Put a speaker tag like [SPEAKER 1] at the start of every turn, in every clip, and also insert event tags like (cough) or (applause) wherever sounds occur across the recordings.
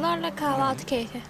[SPEAKER 1] Aralarla kahvaltı keyfi.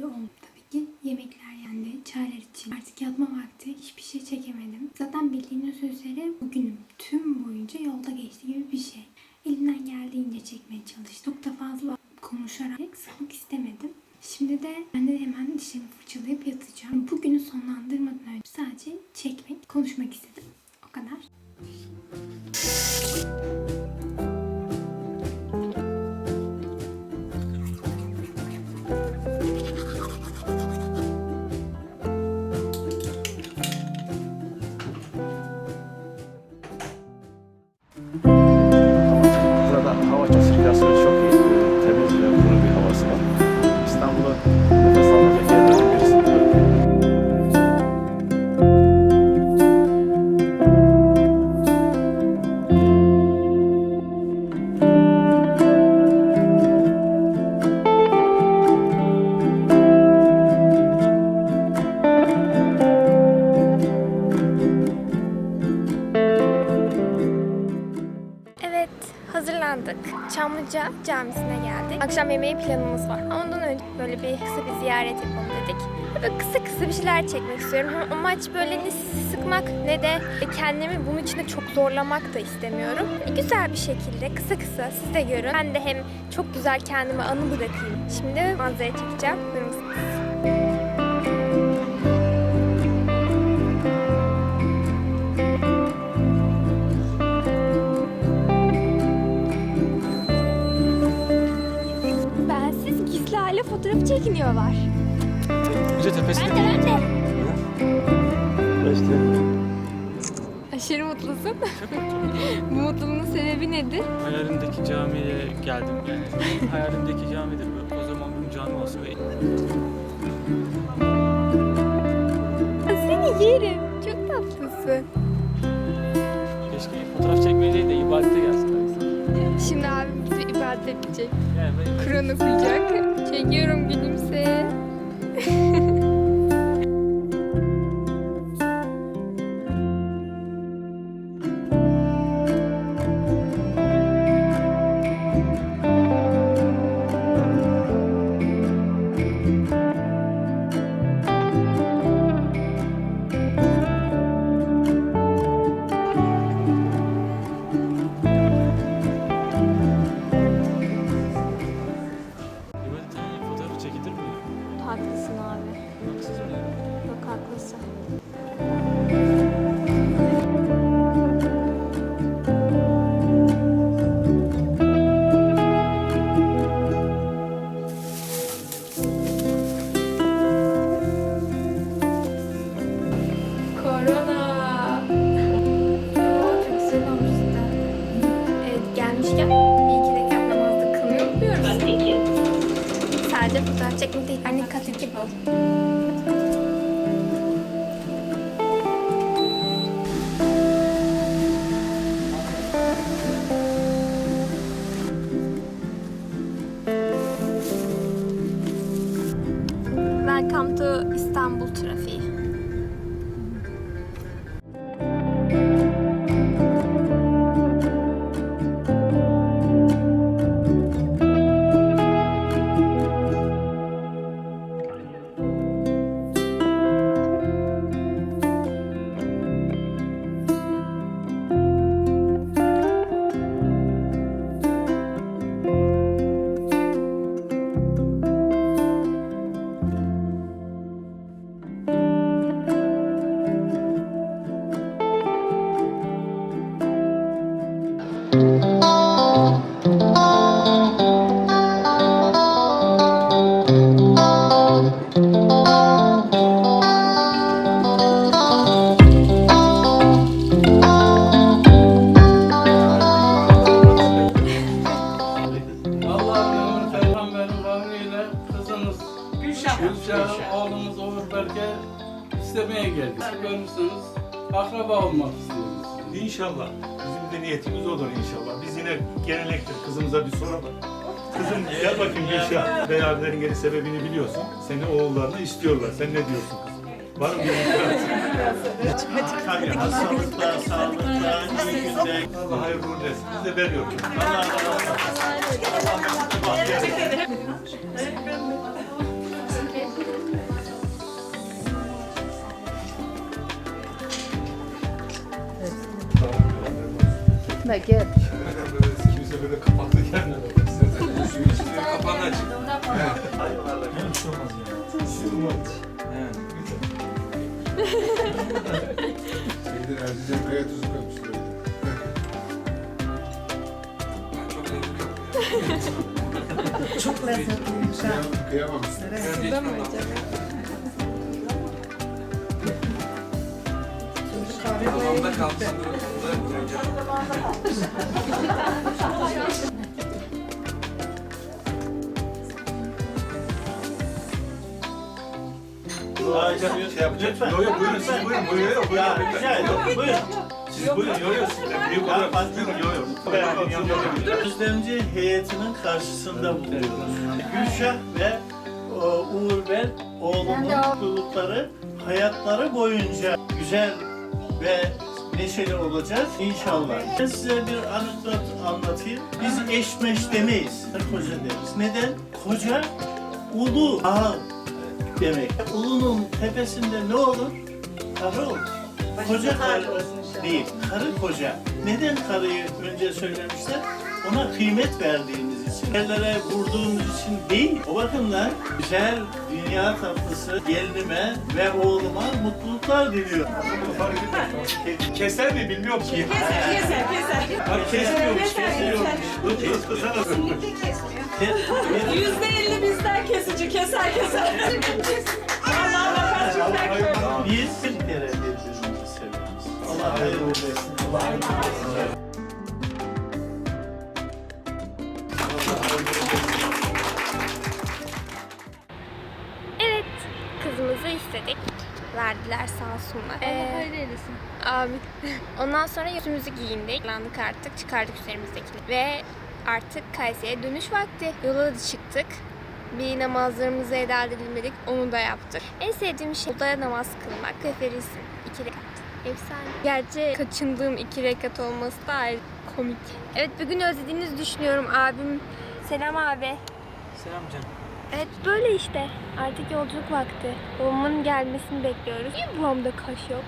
[SPEAKER 1] Don't. Yemeği planımız var. Ama Ondan önce böyle bir kısa bir ziyaret yapalım dedik. Böyle kısa kısa bir şeyler çekmek istiyorum. Hem amaç böyle ne sıkmak ne de kendimi bunun içinde çok zorlamak da istemiyorum. E, güzel bir şekilde kısa kısa siz de görün. Ben de hem çok güzel kendime anı bırakayım. Şimdi manzara çekeceğim. Buyurun fotoğrafı çekiniyorlar.
[SPEAKER 2] Yüce tepesinde
[SPEAKER 1] Ben de ben de.
[SPEAKER 3] İşte
[SPEAKER 1] Aşırı mutlusun. (laughs) Bu mutluluğun sebebi nedir?
[SPEAKER 2] hayalimdeki camiye geldim. Yani (laughs) hayalimdeki camidir. Böyle kocaman bir cami olsun ve
[SPEAKER 1] Seni yerim. Çok tatlısın. Edecek. Kur'an okuyacak. Çekiyorum gülümse. (laughs)
[SPEAKER 4] istemeye geldik. Görürseniz akraba olmak istiyoruz.
[SPEAKER 3] İnşallah. Bizim de niyetimiz olur inşallah. Biz yine gelenektir kızımıza bir soralım. Kızım gel bakayım Gülşah. Beraberlerin geri sebebini biliyorsun. Seni oğullarına istiyorlar. Sen ne diyorsun kızım? Var mı bir? (laughs)
[SPEAKER 5] Tabii hastalıklar, sağlıklar, iyi günler.
[SPEAKER 3] Allah hayırlı uğurlu etsin. Biz de veriyoruz.
[SPEAKER 5] Allah razı olsun.
[SPEAKER 6] Bakın.
[SPEAKER 3] Kimse böyle kapaklı gelmedi. Kapağını aç.
[SPEAKER 2] Yani bir şey olmaz yani. Evet.
[SPEAKER 7] Şeyden Erzincan kaya tuzu koymuş böyle.
[SPEAKER 6] Çok lezzetliymiş ha.
[SPEAKER 7] Kıyam- Kıyamam size.
[SPEAKER 5] Şey yapacak mı?
[SPEAKER 3] Yok yok buyurun siz buyurun. Buyurun yok
[SPEAKER 5] Ya
[SPEAKER 3] buyurun.
[SPEAKER 5] rica ederim. Buyurun.
[SPEAKER 3] Siz buyurun yok yok. Siz de büyük olarak buyurun yok yok.
[SPEAKER 5] Gözlemci heyetinin karşısında bulunuyoruz. Gülşah ve Uğur Bel oğlumun mutlulukları hayatları boyunca güzel ve neşeli olacağız inşallah. Ben size bir anekdot anlatayım. Biz eşmeş demeyiz, koca deriz. Neden? Koca ulu ağa demek. Ulunun tepesinde ne olur? Karı olur. Koca karı değil, karı koca. Neden karıyı önce söylemişler? Ona kıymet verdiğimiz için, yerlere vurduğumuz için değil. O bakımdan güzel dünya tatlısı gelinime ve oğluma mutluluklar diliyorum.
[SPEAKER 3] Keser mi bilmiyorum ki. Keser, keser, keser. Bak kesmiyormuş, kesmiyormuş. Dur kes, kısa
[SPEAKER 5] Te-
[SPEAKER 8] Yüzde elli bizden kesici keser keser. Vallahi bakar çok.
[SPEAKER 5] Biz bir kere birbirimizi seviyoruz. Allah hayırlı etsin. Allah hayırlı etsin.
[SPEAKER 1] Verdiler sağ olsunlar. Ee,
[SPEAKER 6] eylesin.
[SPEAKER 1] Amin. (laughs) Ondan sonra yüzümüzü giyindik. Landık artık. Çıkardık üzerimizdekileri. Ve artık Kayseri'ye dönüş vakti. Yola da çıktık. Bir namazlarımızı eda edilmedik. Onu da yaptık. En sevdiğim şey odaya namaz kılmak ve ferizin. iki rekat. Efsane. Gerçi kaçındığım iki rekat olması da ayrı komik. Evet bugün özlediğinizi düşünüyorum abim. Selam abi.
[SPEAKER 2] Selam canım.
[SPEAKER 1] Evet böyle işte. Artık yolculuk vakti. Babamın gelmesini bekliyoruz. Niye buramda kaş yok?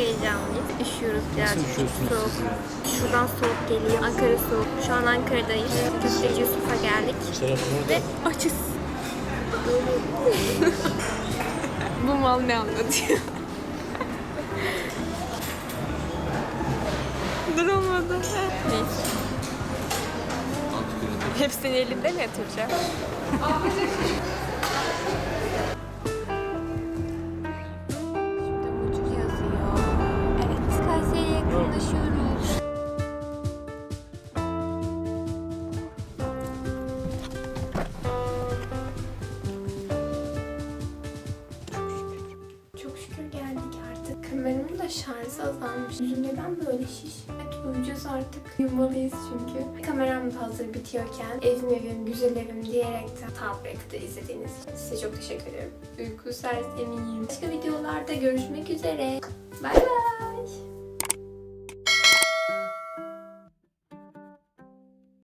[SPEAKER 1] Heyecanlıyız. Üşüyoruz birazcık. Soğuk. Şuradan soğuk geliyor. Ankara soğuk. Şu an Ankara'dayız. Köfteci Yusuf'a geldik. Ve açız. (laughs) Bu mal ne anlatıyor? (laughs) Duramadı. Neyse. Hepsini elimde mi yatıracağım? Kameramın da şarjı azalmış. Yüzüm neden böyle şiş? Evet uyuyacağız artık. Uyumalıyız çünkü. Kameram da hazır bitiyorken evim evim güzel evim diyerek de ta buraya kadar izlediğiniz için size çok teşekkür ederim. Uyku sersemiyim. Başka videolarda görüşmek üzere. Bay bay.